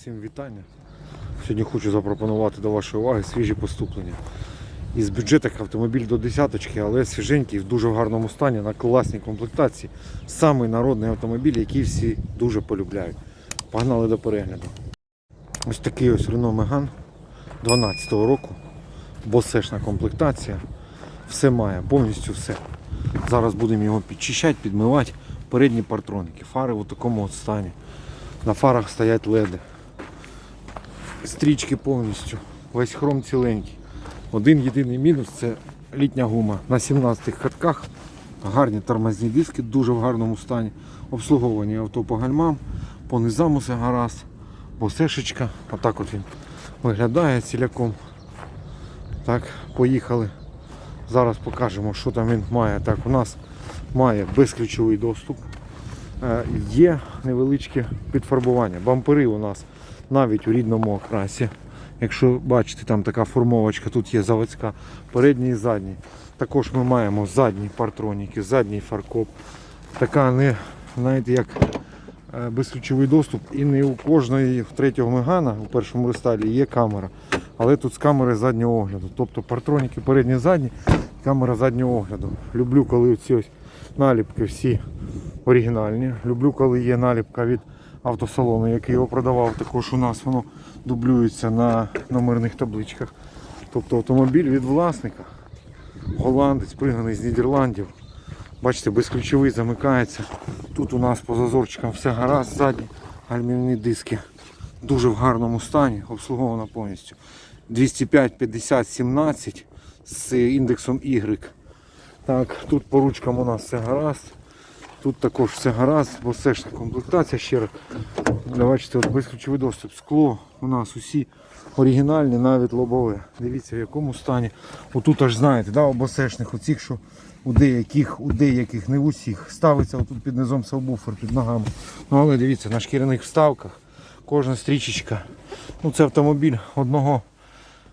Всім вітання. Сьогодні хочу запропонувати до вашої уваги свіжі поступлення. Із бюджеток автомобіль до десяточки, але свіженький, в дуже гарному стані, на класній комплектації. Самий народний автомобіль, який всі дуже полюбляють. Погнали до перегляду. Ось такий ось Renault Megane 12 року. Босешна комплектація. Все має, повністю все. Зараз будемо його підчищати, підмивати. Передні партроники, фари в такому от стані. На фарах стоять леди. Стрічки повністю. Весь хром ціленький. Один єдиний мінус це літня гума. На 17 хатках гарні тормозні диски, дуже в гарному стані. Обслуговування авто по гальмам, по низам усе гаразд, босешечка. Отак от він виглядає ціляком. Так, поїхали. Зараз покажемо, що там він має. Так, у нас має безключовий доступ. Е, Є невеличке підфарбування. Бампери у нас навіть у рідному окрасі. Якщо бачите, там така формовочка, тут є заводська, передній і задній. Також ми маємо задні партроніки, задній фаркоп. Така не, знаєте, як е, безключовий доступ. І не у кожної третього мегана у першому рестайлі є камера. Але тут з камери заднього огляду. Тобто партроніки передні задні, камера заднього огляду. Люблю, коли ці ось наліпки всі оригінальні. Люблю, коли є наліпка від автосалону, який його продавав. Також у нас воно дублюється на номерних табличках. Тобто автомобіль від власника. Голландець, пригнаний з Нідерландів. Бачите, безключовий замикається. Тут у нас по зазорчикам все гаразд, задні гальмівні диски. Дуже в гарному стані, обслуговано повністю. 205 50 17 з індексом Y. Так, тут по ручкам у нас все гаразд. Тут також все гаразд, бо все ж комплектація ще раз. От безключовий доступ. Скло у нас усі оригінальні, навіть лобове. Дивіться в якому стані. Отут аж знаєте, да, обосешних оцих, що у деяких, у деяких, не в усіх, ставиться отут під низом сабвуфер, під ногами. Ну але дивіться, на шкіряних вставках кожна стрічечка. Ну це автомобіль одного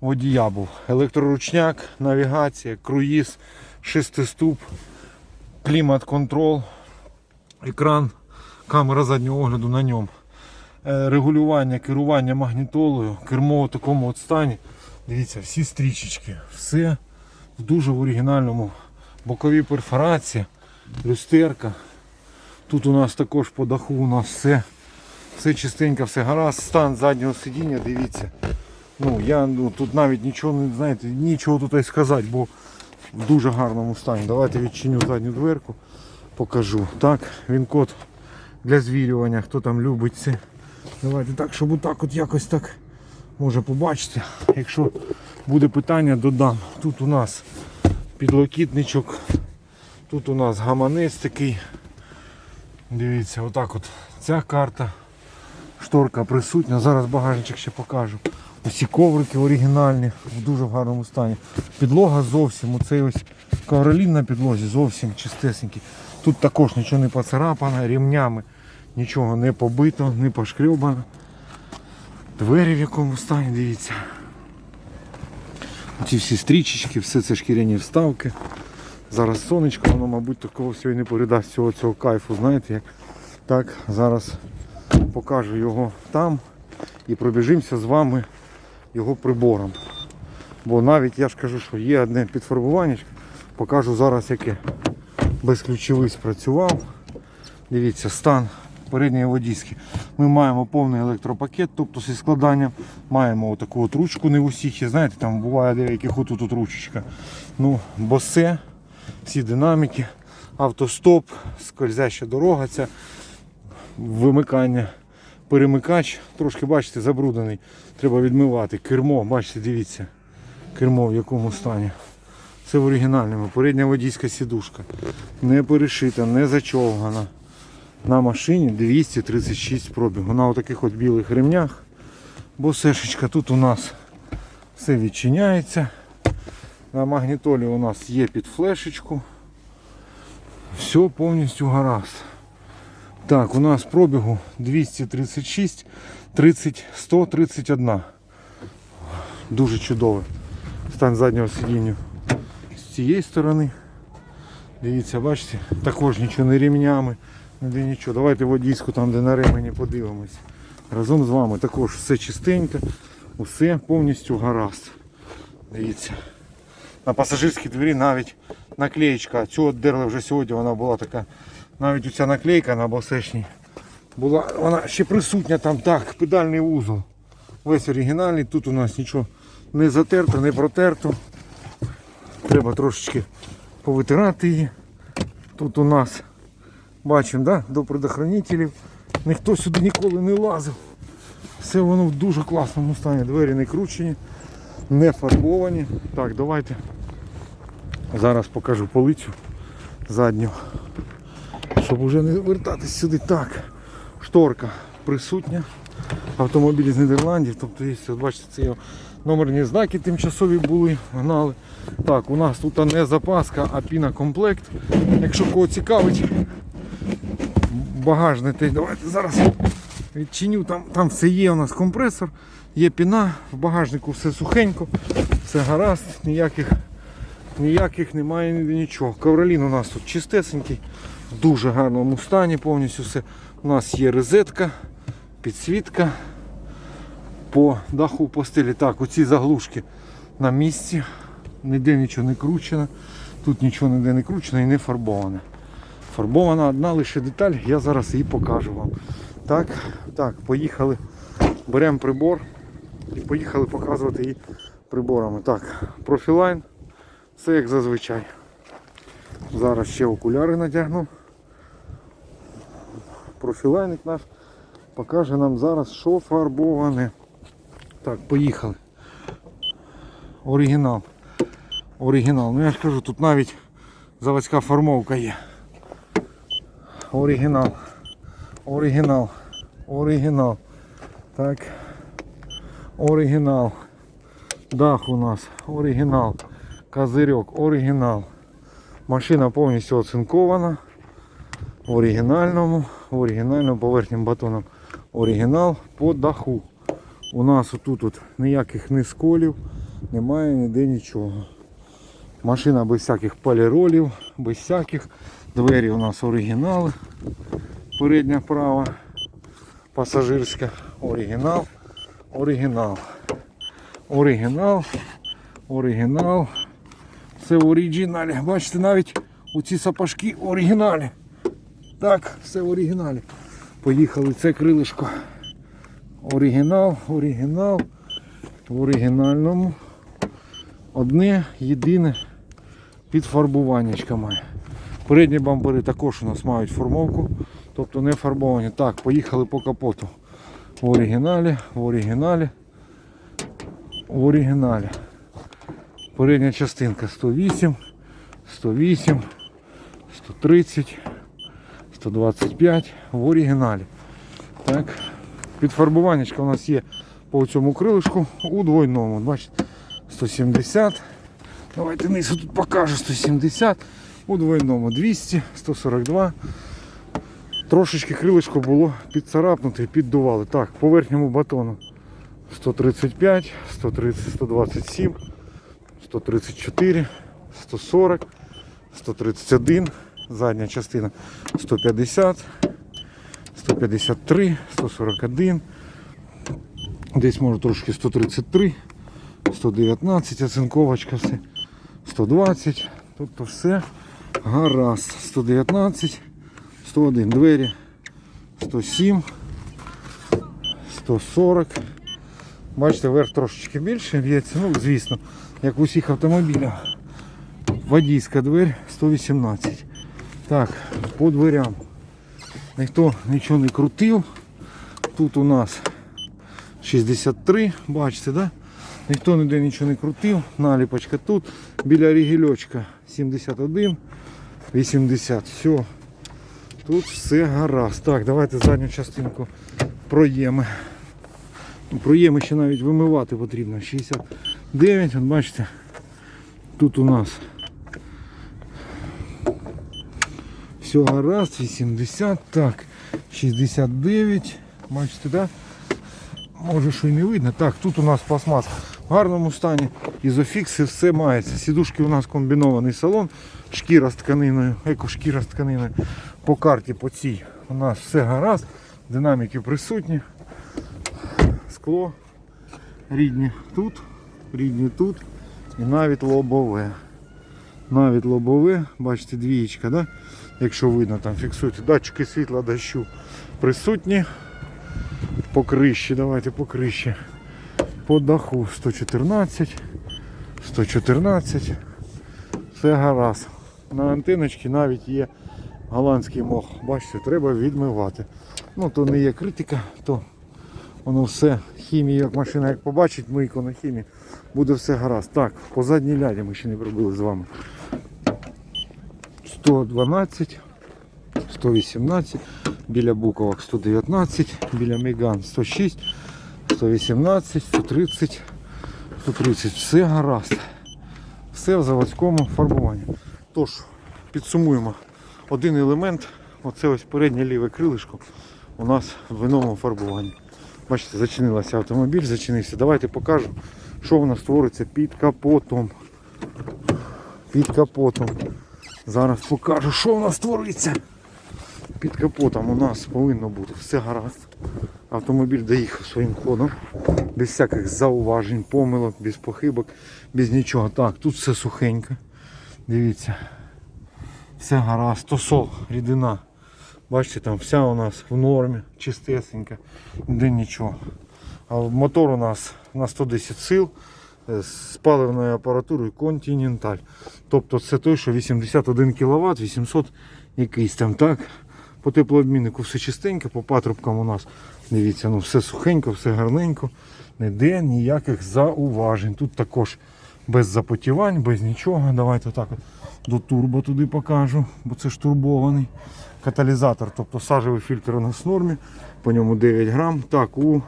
водія був. Електроручняк, навігація, круїз, шестиступ, клімат-контрол, екран, камера заднього огляду на ньому. Е, Регулювання, керування магнітолою, кермо у такому от стані. Дивіться, всі стрічечки, все в дуже в оригінальному. Бокові перфорації, люстерка. Тут у нас також по даху у нас все, все чистенько, все гаразд. Стан заднього сидіння, дивіться. Ну, я ну, тут навіть нічого не знаєте, нічого тут і сказати, бо в дуже гарному стані. Давайте відчиню задню дверку, покажу. Так, він код для звірювання, хто там любить це. Давайте так, щоб отак от якось так може побачити. Якщо буде питання, додам. Тут у нас підлокітничок, тут у нас гаманець такий. Дивіться, отак от ця карта. Шторка присутня. Зараз багажничок ще покажу. Усі коврики оригінальні, в дуже гарному стані. Підлога зовсім, оцей ось ковролін на підлозі зовсім чистесенький. Тут також нічого не поцарапано, рівнями нічого не побито, не пошкребано. Двері в якому стані, дивіться. Ці всі стрічечки, все це шкіряні вставки. Зараз сонечко, воно, мабуть, такого всього і не передасть цього, цього кайфу, знаєте як. Так, зараз покажу його там і пробіжимося з вами його прибором. Бо навіть я ж кажу, що є одне підфарбування, покажу зараз яке. Безключовий спрацював. Дивіться, стан передньої водійськи. Ми маємо повний електропакет, тобто зі складанням. Маємо отаку от ручку, не в усіх знаєте, там буває деяких отут от ручечка. Ну, босе, всі динаміки, автостоп, скользяща дорога, ця вимикання, перемикач, трошки бачите, забруднений. Треба відмивати. Кермо, бачите, дивіться, кермо в якому стані. Це в оригінальному. Передня водійська сідушка. Не перешита, не зачовгана. На машині 236 пробігу. На отаких от білих ремнях. Бо сешечка тут у нас все відчиняється. На магнітолі у нас є під флешечку. Все повністю гаразд. Так, у нас пробігу 236, 30, 131. Дуже чудовий. Стан заднього сидіння цієї сторони. Дивіться, бачите, також нічого не рівнями, ніде нічого. Давайте водійську там, де на ремені подивимось. Разом з вами також все чистенько, усе повністю гаразд. Дивіться. На пасажирській двері навіть наклеєчка. Цю от вже сьогодні, вона була така. Навіть оця наклейка на босешній була, вона ще присутня там так, педальний вузол. Весь оригінальний, тут у нас нічого не затерто, не протерто. Треба трошечки повитирати її. Тут у нас бачимо, да, до предохранителів. Ніхто сюди ніколи не лазив. Все воно в дуже класному стані. Двері не кручені, не фарбовані. Так, давайте зараз покажу полицю задню. Щоб уже не вертатись сюди. Так, шторка присутня. Автомобіль з Нідерландів, тобто є, бачите, це його номерні знаки тимчасові були, гнали. Так, у нас тут не запаска, а пінокомплект. Якщо кого цікавить, багажник, те- давайте зараз відчиню, там, там все є у нас компресор, є піна, в багажнику все сухенько, все гаразд, ніяких, ніяких немає нічого. Ковролін у нас тут чистесенький, в дуже гарному стані повністю все. У нас є розетка, підсвітка по даху по стелі. Так, оці заглушки на місці, ніде нічого не кручено, тут нічого ніде не кручено і не фарбоване. Фарбована одна лише деталь, я зараз її покажу вам. Так, так, поїхали, беремо прибор і поїхали показувати її приборами. Так, профілайн, все як зазвичай. Зараз ще окуляри надягну. Профілайник наш покаже нам зараз, що фарбоване. Так, поїхали. Оригінал. Оригінал. Ну я ж кажу, тут навіть заводська формовка є. Оригінал. Оригінал. Оригінал. Так. Оригінал. Дах у нас. Оригінал. Козирьок. Оригінал. Машина повністю оцинкована. В оригінальному. В оригінальному поверхнім батоном. Оригінал по даху. У нас отут от ніяких ні сколів, немає ніде нічого. Машина без всяких поліролів, без всяких. Двері у нас оригінали. Передня права, пасажирська, оригінал, оригінал. Оригінал, оригінал. Все в оригіналі. Бачите, навіть у ці сапожки оригіналі. Так, все в оригіналі. Поїхали це крилишко. Оригінал, оригінал. В оригінальному. Одне єдине підфарбуваннячка має. Передні бампери також у нас мають формовку, тобто не фарбовані. Так, поїхали по капоту. В оригіналі, в оригіналі, в оригіналі. Передня частинка 108, 108, 130, 125 в оригіналі. Так. Підфарбуваннячка у нас є по цьому крилишку у двойному. Бачите, 170. Давайте низу тут покажу 170. У двойному 200, 142. Трошечки крилишко було підцарапнуте, піддували. Так, по верхньому батону 135, 130, 127, 134, 140, 131, задня частина 150, 153, 141, десь може трошки 133, 119, оцинковочка все, 120, тобто все гаразд, 119, 101, двері, 107, 140, бачите, верх трошечки більше б'ється, ну звісно, як в усіх автомобілях. Водійська двері 118. Так, по дверям. Ніхто нічого не крутив. Тут у нас 63, бачите, да? Ніхто ніде нічого не крутив. Наліпочка тут. Біля рігельочка 71, 80. Все. Тут все гаразд. Так, давайте задню частинку проєми. Ну, Проєми ще навіть вимивати потрібно. 69, от бачите. Тут у нас все гаразд, 80, так, 69, бачите, да? Може що й не видно. Так, тут у нас пластмас в гарному стані, ізофікси, все мається. Сідушки у нас комбінований салон, шкіра з тканиною, екошкіра з тканиною. По карті по цій у нас все гаразд, динаміки присутні. скло. Рідні тут, рідні тут і навіть лобове. Навіть лобове, бачите, двієчка, да? якщо видно, там фіксуйте. Датчики світла дощу присутні. По криші, давайте по криші. По даху 114, 114. Все гаразд. На антеночці навіть є голландський мох. Бачите, треба відмивати. Ну то не є критика, то воно все, хімія, як машина як побачить, мийку на хімії, буде все гаразд. Так, по задній ляді ми ще не пробили з вами. 112, 118, біля буковок 119, біля Меган 106, 118, 130, 130. Все гаразд. Все в заводському фарбуванні. Тож, підсумуємо. Один елемент, оце ось переднє ліве крилишко у нас в винному фарбуванні. Бачите, зачинився автомобіль, зачинився. Давайте покажу, що у нас твориться під капотом. Під капотом. Зараз покажу, що у нас твориться. Під капотом у нас повинно бути все гаразд. Автомобіль доїхав своїм ходом, без всяких зауважень, помилок, без похибок, без нічого. Так, тут все сухенько. Дивіться. Все гаразд. Тосол, рідина. Бачите, там вся у нас в нормі, чистесенька, ніде нічого. Мотор у нас на 110 сил е, з паливною апаратурою Continental. Тобто це той, що 81 кВт, 800 якийсь там так. По теплообміннику все чистенько, по патрубкам у нас, дивіться, ну все сухенько, все гарненько, ніде ніяких зауважень. Тут також без запотівань, без нічого. Давайте так от до турбо туди покажу, бо це ж турбований. Каталізатор, тобто сажевий фільтр у нас в нормі, по ньому 9 грам. Так, у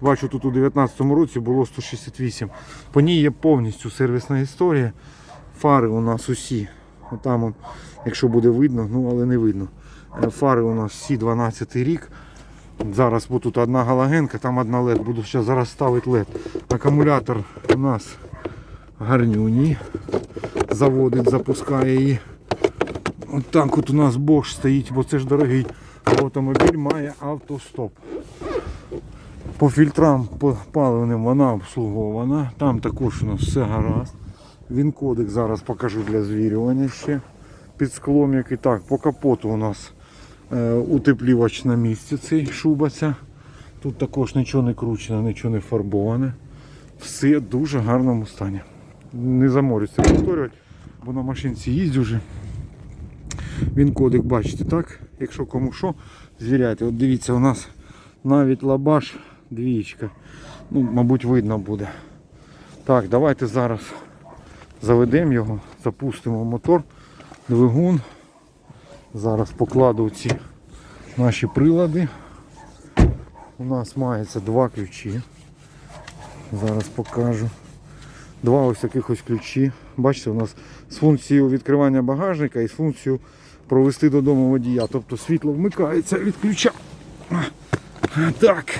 бачу тут у 2019 році було 168. По ній є повністю сервісна історія. Фари у нас усі. Отам, он, якщо буде видно, ну але не видно. Е, Фари у нас всі 12 рік. Зараз бо тут одна галогенка, там одна LED. Буду ще зараз ставити LED. Акумулятор у нас гарнюній. Заводить, запускає її. От так от у нас Bosch стоїть, бо це ж дорогий автомобіль має автостоп. По фільтрам по паливним вона обслугована. Там також у нас все гаразд. Він кодек зараз покажу для звірювання ще під склом, як і так. По капоту у нас е, утеплювач на місці цей шубаця. Тут також нічого не кручено, нічого не фарбоване. Все в дуже гарному стані. Не заморюся повторювати, бо на машинці їздю вже. Він кодек бачите, так? Якщо кому що, звіряйте. От дивіться, у нас навіть лабаш двієчка. Ну, мабуть, видно буде. Так, давайте зараз заведемо його, запустимо мотор, двигун. Зараз покладу ці наші прилади. У нас мається два ключі. Зараз покажу. Два ось таких ось ключі. Бачите, у нас з функцією відкривання багажника і з функцією провести додому водія. Тобто світло вмикається від ключа. Так.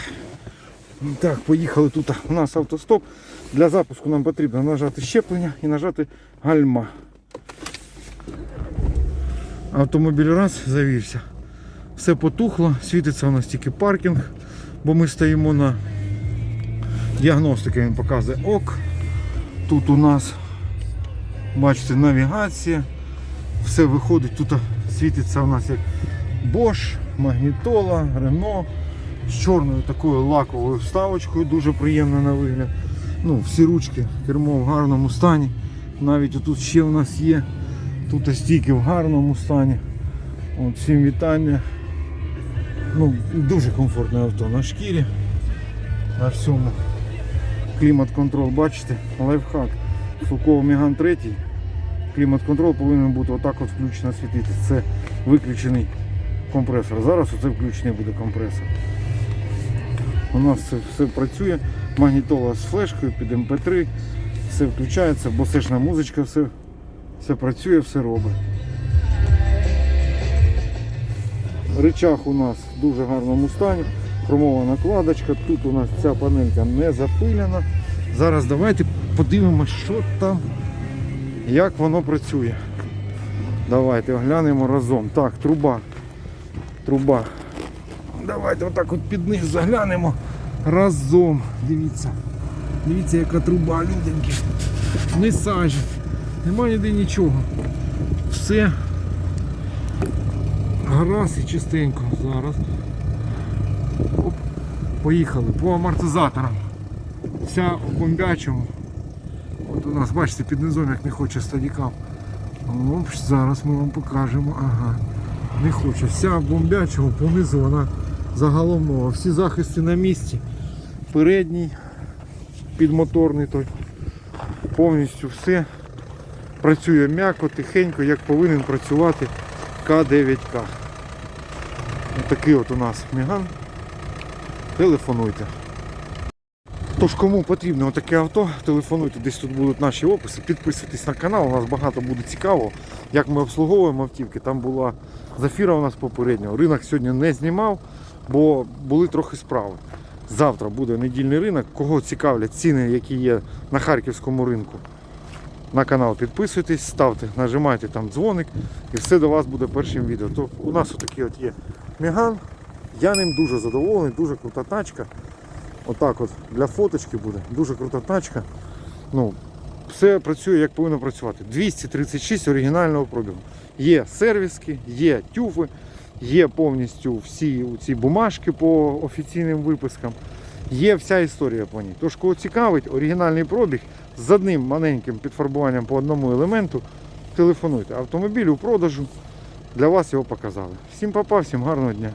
Так, поїхали тут. У нас автостоп. Для запуску нам потрібно нажати щеплення і нажати гальма. Автомобіль раз завівся. Все потухло, світиться у нас тільки паркінг, бо ми стоїмо на діагностики, він показує ок. Тут у нас, бачите, навігація. Все виходить, тут світиться у нас як Bosch, Магнітола, Renault з чорною такою лаковою вставочкою, дуже приємно на вигляд. Ну, всі ручки, кермо в гарному стані. Навіть тут ще у нас є. Тут стійки в гарному стані. От, всім вітання. Ну, дуже комфортне авто на шкірі. На всьому. Клімат-контроль, бачите, лайфхак. Фуково Меган 3. Клімат-контроль повинен бути отак от включено світитися. Це виключений компресор. Зараз оце включений буде компресор. У нас це все працює. Магнітола з флешкою під MP3. Все включається, босешна музичка, все, все працює, все робить. Рычаг у нас в дуже гарному стані. Хромова накладочка. Тут у нас ця панелька не запилена. Зараз давайте подивимося, що там, як воно працює. Давайте оглянемо разом. Так, труба. Труба. Давайте отак от під низ заглянемо. разом. Дивіться. Дивіться, яка труба, люденьки. Не сажі. Немає ніде нічого. Все. Гаразд і чистенько. Зараз. Оп. Поїхали по амортизаторам. Вся в бомбячому. От у нас, бачите, під низом як не хоче стадікам. Зараз ми вам покажемо. Ага. Не хоче. Вся в бомбячому, понизу вона загаломного. Всі захисти на місці. Передній, підмоторний той. Повністю все. Працює м'яко, тихенько, як повинен працювати К9К. Ось такий от у нас міган. Телефонуйте. Тож, кому потрібно таке авто, телефонуйте, десь тут будуть наші описи, підписуйтесь на канал, у нас багато буде цікаво, як ми обслуговуємо автівки. Там була зафіра у нас попереднього. Ринок сьогодні не знімав, бо були трохи справи. Завтра буде недільний ринок. Кого цікавлять ціни, які є на харківському ринку. На канал підписуйтесь, ставте, нажимайте там дзвоник і все до вас буде першим відео. То у нас отакий от є Меган. Я ним дуже задоволений, дуже крута тачка. Отак от для фоточки буде. Дуже крута тачка. Ну, все працює як повинно працювати. 236 оригінального пробігу. Є сервіски, є тюфи, є повністю всі ці бумажки по офіційним випискам. Є вся історія по ній. Тож, кого цікавить, оригінальний пробіг з одним маленьким підфарбуванням по одному елементу, телефонуйте. Автомобіль у продажу. Для вас його показали. Всім папа, всім гарного дня.